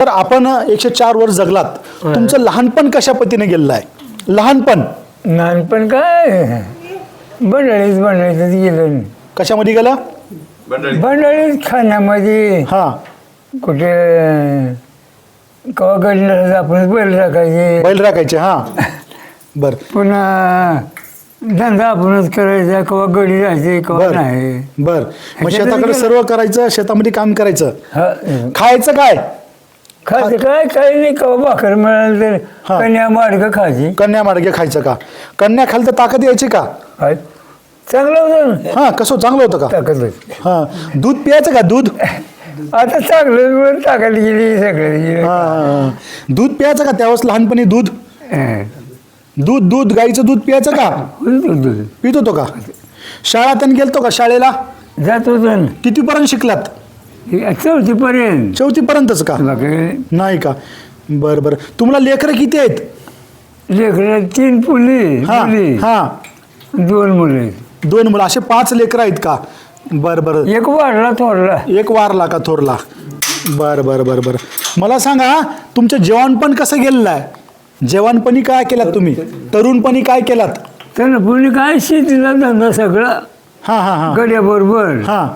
तर आपण एकशे चार वर्ष जगलात. तुमचं लहानपण कशा पद्धतीने गेलेलं आहे? लहानपण. लहानपण काय? बंडाळीच बंडाळीतच गेलं कशामध्ये गेलं? बंडाळीत. खाण्यामध्ये. हा. कुठे कवा गडलं आपणच बैल टाकायचे बैल राखायचे हा. बर. पुन्हा धंदा आपणच करायचा कवा गडी राहायचे कवा बर. नाही. बर. मग शेताकडे. सर्व करायचं शेतामध्ये काम करायचं. हा, खायचं काय? खायचं काय? काही नाही कवा भाकर मिळालं तर. हा. कन्या माडगं खायची. कन्या मार्गे खायचं का? कन्या खाली तर ताकद यायची का? काय चांगलं होतं ना? हा कसं चांगलं होतं का? ताकद होती. हा. दूध प्यायचं का? दूध? आता चांगलं वर टाकायला गेली सगळं गेली. हा, हा, हा. दूध प्यायचं का? त्यावेळेस लहानपणी दूध? हा. दूध दूध गाईचं दूध प्यायचं का. पित होतो का? शाळात गेलतो का शाळेला? जात होतं ना. कितीपर्यंत शिकलात? चौथी पर्यंत चौथीपर्यंतच का? नाही का? बरं बरं. तुम्हाला लेकरं किती आहेत? लेकरं तीन पुली हा मुली. हा. दोन मुले. दोन मुलं. असे पाच लेकरं आहेत का? बरं बरं. एक वाढला थोडला एक वारला का थोरला? बरं बरं बरं बरं. मला सांगा तुमचं जेवणपण कसं गेलेलं आहे? जेवणपणी काय केलात तुम्ही? तरुणपणी काय केलात? त्यानं पुणे काय? शेतीला धंदा सगळा. हां हां हां. गड्याबरोबर. हां.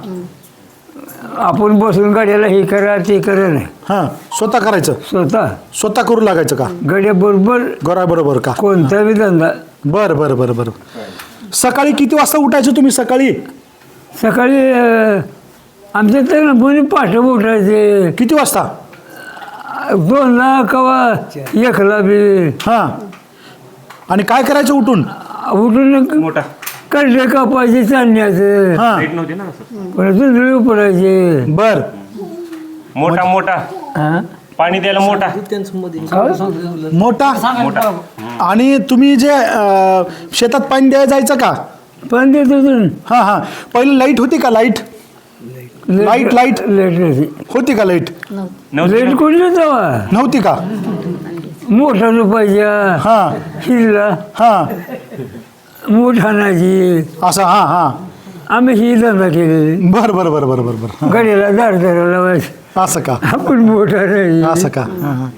आपण बसून गाड्याला हे करा ते करा नाही. हां स्वतः करायचं? स्वतः. स्वतः करू लागायचं का? गड्याबरोबर बरोबर का? कोणता बी धंदा. बरं बरं बरं बरं. सकाळी किती वाजता उठायचं तुम्ही सकाळी? सकाळी अं, आमच्या तर पुणे पाठ उठायचे. किती वाजता? दोनला कवा एकला बी. हां. आणि काय करायचं उठून? उठून मोठा. कडले कापायचे चालण्याचं हां. लाइट नव्हती ना असं. परत जुंजळी पडायचे बर. मोठा मोठा. हा? पाणी द्यायला मोठा. मोठा? मोठा. आणि तुम्ही जे अं, शेतात पाणी द्यायला जायचं का? पण देत होतो हां हां. पहिले लाइट होती का लाइट? Light, light. लाइट? होती का लाइट? नव्हती लाइट कुठली तेव्हा? नव्हती का? मोठा रुपयाच्या हां. हिरला हां. मोठ आणायची असं हां हां. आम्ही ही धंदा केलेली बर बर बर बर बर बर. गाडीला दारा लावायचं. असं का? आपण मोठा नाही असं का? हां, हां.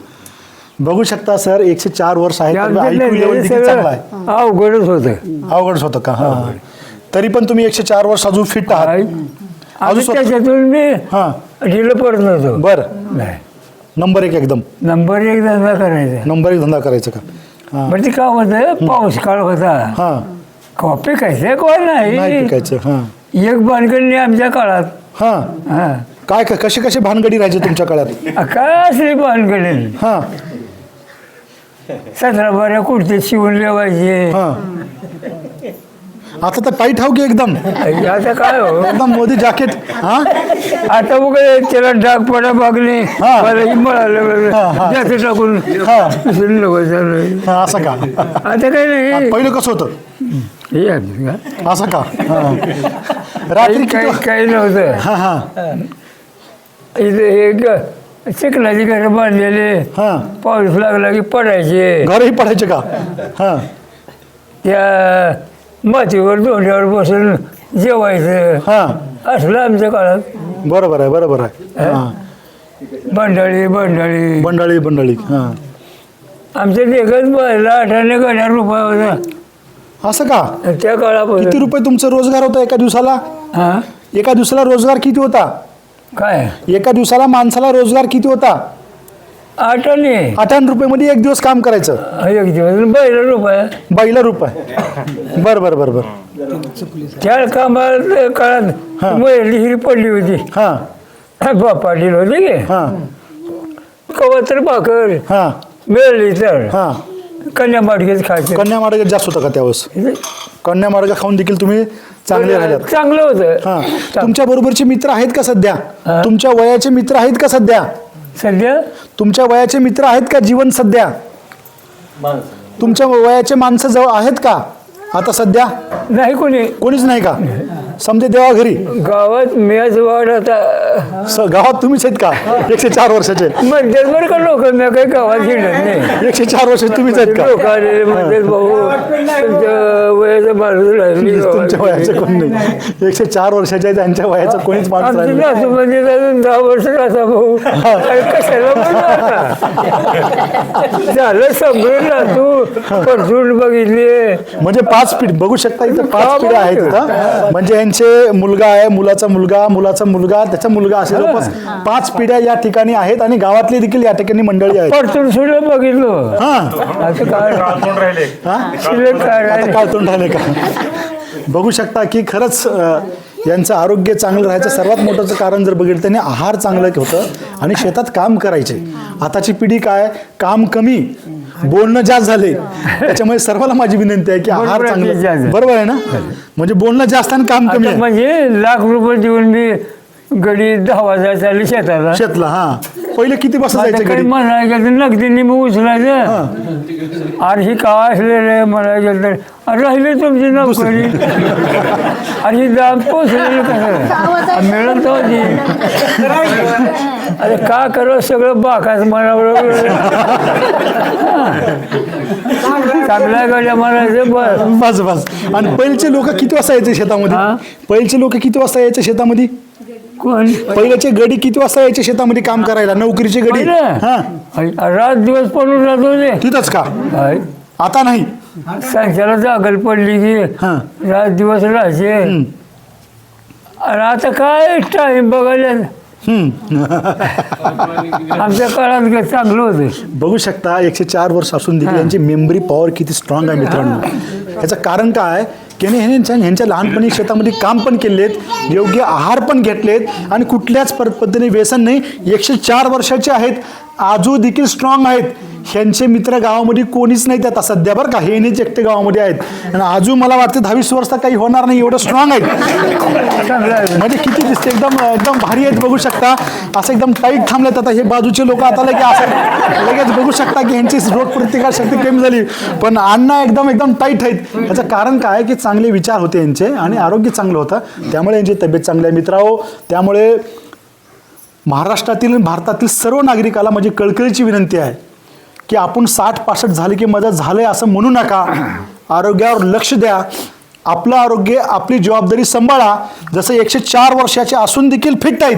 बघू शकता सर एकशे चार वर्ष आहे ते तर आमच्यातलं IQ level किती चांगला आहे. सगळं अवघडच होतं. अवघडच होतं का? हां हां. तरी पण तुम्ही एकशे चार वर्ष अजून फिट आहात. आम्ही स्वतः- त्याच्यातून मी हां. ढिलं पडत नव्हतो. बर. नाही. नंबर एक एकदम. नंबर एक धंदा करायचा. नंबर एक धंदा करायचा का? हां. बरं ते काय होतं? पाऊस काळ होता. हां. कॉपी खायचं कोण नाही। नाही पिकायचं हां. एक बांधकडणी आमच्या काळात। हां. हा. काय क- कशी कशी भानगडी राहायची तुमच्या काळात? काय असली बांधकडे हां. सतरा बाऱ्या कुर्ते शिवून लेवायचे हां. आता तर टाईट हाव की एकदम। आता काय हो? एकदम मोदी जॅकेट हां. आता बघ त्याला डाग पडा बघणे हा. मला ही मिळालं हा, हा. जास्त टाकून हा. दुसरी लोक चालू हां असं का? आता काही नाही। पहिलं कसं होतं? हे का? असं का? हां. रात्री काही काही किती काही नव्हतं. हां हां. इथे एक चिखलाची घरं बांधलेले. हां. पाऊस लागला की पडायचे. घरही पडायचे का? हां. त्या मातीवर दोंड्यावर बसून जेवायचं. हां. असलं आमच्या काळात. बरोबर आहे बरोबर आहे. हां. बंडाळी बंडाळी. बंडाळी बंडाळी. हां. आमच्या देखत बायला अठाने गड्या रुपये होता असं का? त्या किती काळापासून रुपये तुमचा रोजगार होता एका दिवसाला? हा? एका दिवसाला रोजगार किती होता? काय? एका दिवसाला माणसाला रोजगार किती होता? आठाने आठावन्न रुपये मध्ये एक दिवस काम करायचं. एक दिवस. बैल रुपये. बाईला रुपये. बर बर बर बर. त्या कामात काळात बैल हिरी पडली होती. हां. बापाडील होते की? हां. कवत्र भाकर. हां. मिळली तर. हां. कन्या माडगेच खायचे. कन्या मार्ग जास्त होता का त्यावेळेस? कन्या मार्ग खाऊन देखील तुम्ही चांगले राहिल्यात चांगलं होतं. हां. तुमच्या बरोबरचे मित्र आहेत का सध्या? हा. तुमच्या वयाचे मित्र आहेत का सध्या? सध्या? तुमच्या वयाचे मित्र आहेत का जीवन सध्या? तुमच्या वयाचे माणसं जवळ आहेत का? आता सध्या? नाही कोणी. कोणीच नाही का? समजे देवा घरी. गावात मेच वाढ आता. स- गावात तुम्हीच आहेत का? एकशे चार वर्षाचे. बरं का लोक? मी काही गावात हिंडत नाही. एकशे चार वर्ष तुम्हीच आहेत का? लोक आलेले म्हणतात भाऊ तुमच्या वयाचं माणूस राहिली तुमच्या वयाचं कोण नाही. एकशे चार वर्षाचे आहे त्यांच्या वयाचं कोणीच माणूस आमची राहिलं नाही. नातू म्हणजे अजून दहा वर्ष राहता भाऊ. अरे कशाला? झालं ना तू परतून बघितली. म्हणजे पाच पिढी बघू शकता इथं पाच पिढ्या आहेत इथं. म्हणजे यांचे मुलगा आहे मुलाचा मुलगा मुलाचा मुलगा त्याचा मुलगा असे जवळपास पाच पिढ्या या ठिकाणी आहेत आणि गावातली देखील या ठिकाणी मंडळी आहेत. परतून सुद्धा बघितलो. हा. आता काय? राहिले. हा? शिल्लक काय आता राहिलं? काय तोंड राहिले का? बघू शकता की खरंच अं, यांचं आरोग्य चांगलं राहायचं सर्वात मोठं कारण जर बघितलं त्यांनी आहार चांगलं होतं आणि शेतात काम करायचे. आताची पिढी काय? काम कमी. बोलणं जास्त झाले. त्याच्यामुळे सर्वांना माझी विनंती आहे की आहार चांगलं. बरोबर आहे ना? म्हणजे बोलणं जास्त आणि काम कमी आहे. म्हणजे लाख रुपये देऊन मी गडी दहा वाजायला चालली शेताला. शेतला हा. पहिले किती वाजता घरी? म्हणायचं तर नगदीने मग उचलायचं. अरे ही काय असलेलं तर अरे राहिले तुमची नोकरी. अरे ही दाम पोचलेली कसं? मिळत होती अरे का करो सगळं बाकाच मनाबरोबर चांगल्या गाड्या म्हणायचं बस. बस बस. आणि पहिलेचे लोक किती वाजता यायचे शेतामध्ये? हा? पहिलेचे लोक किती वाजता यायचे शेतामध्ये? कोण? पहिल्याचे गडी किती वाजता यायचे शेतामध्ये काम करायला? नोकरीचे गडी? हा. रात दिवस पडून राहत होते तिथंच का. आता नाही. सांच्याला जागल पडली की. रात दिवस राहायचे आणि आता काय टाईम बघायला? हम्म. आमच्या काळात काय चांगलं होतं. बघू शकता एकशे चार वर्ष असून देखील यांची मेमरी पॉवर किती स्ट्रॉंग आहे मित्रांनो. याचं कारण काय? की यांनी ह्यांच्या ह्यांच्या लहानपणी शेतामध्ये काम पण केलेत योग्य आहार पण घेतलेत आणि कुठल्याच पर- पद्धतीने व्यसन नाही. एकशे चार वर्षाचे आहेत. आजू देखील स्ट्रॉंग आहेत. ह्यांचे मित्र गावामध्ये कोणीच नाही आता सध्या बरं का. हे नेच एकटे गावामध्ये आहेत. आणि आजू मला वाटतं दहावीस वर्ष काही होणार नाही एवढं स्ट्रॉंग आहेत. म्हणजे किती दिसते एकदम एकदम भारी आहेत बघू शकता. असं एकदम टाईट थांबलेत आता हे बाजूचे लोक. आता लगे असं लगेच बघू शकता की ह्यांची रोग प्रतिकार शक्ती कमी झाली. पण अण्णा एकदम एकदम टाईट आहेत. याचं कारण काय की चांगले विचार होते यांचे आणि आरोग्य चांगलं होतं. त्यामुळे यांची तब्येत चांगली आहे मित्राओ त्यामुळे महाराष्ट्रातील आणि भारतातील सर्व नागरिकाला माझी कळकळीची विनंती आहे की आपण साठ पासष्ट झाले की माझं आहे असं म्हणू नका. आरोग्यावर लक्ष द्या. आपलं आरोग्य आपली जबाबदारी सांभाळा. जसं एकशे चार वर्षाचे असून देखील फिट आहेत.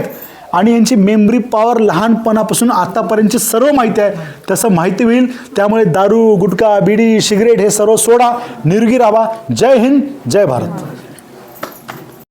आणि यांची मेमरी पॉवर लहानपणापासून आतापर्यंतची सर्व माहिती आहे. तसं माहिती होईल. त्यामुळे दारू गुटखा बिडी सिगरेट हे सर्व सोडा. निरोगी राहा. जय हिंद जय भारत.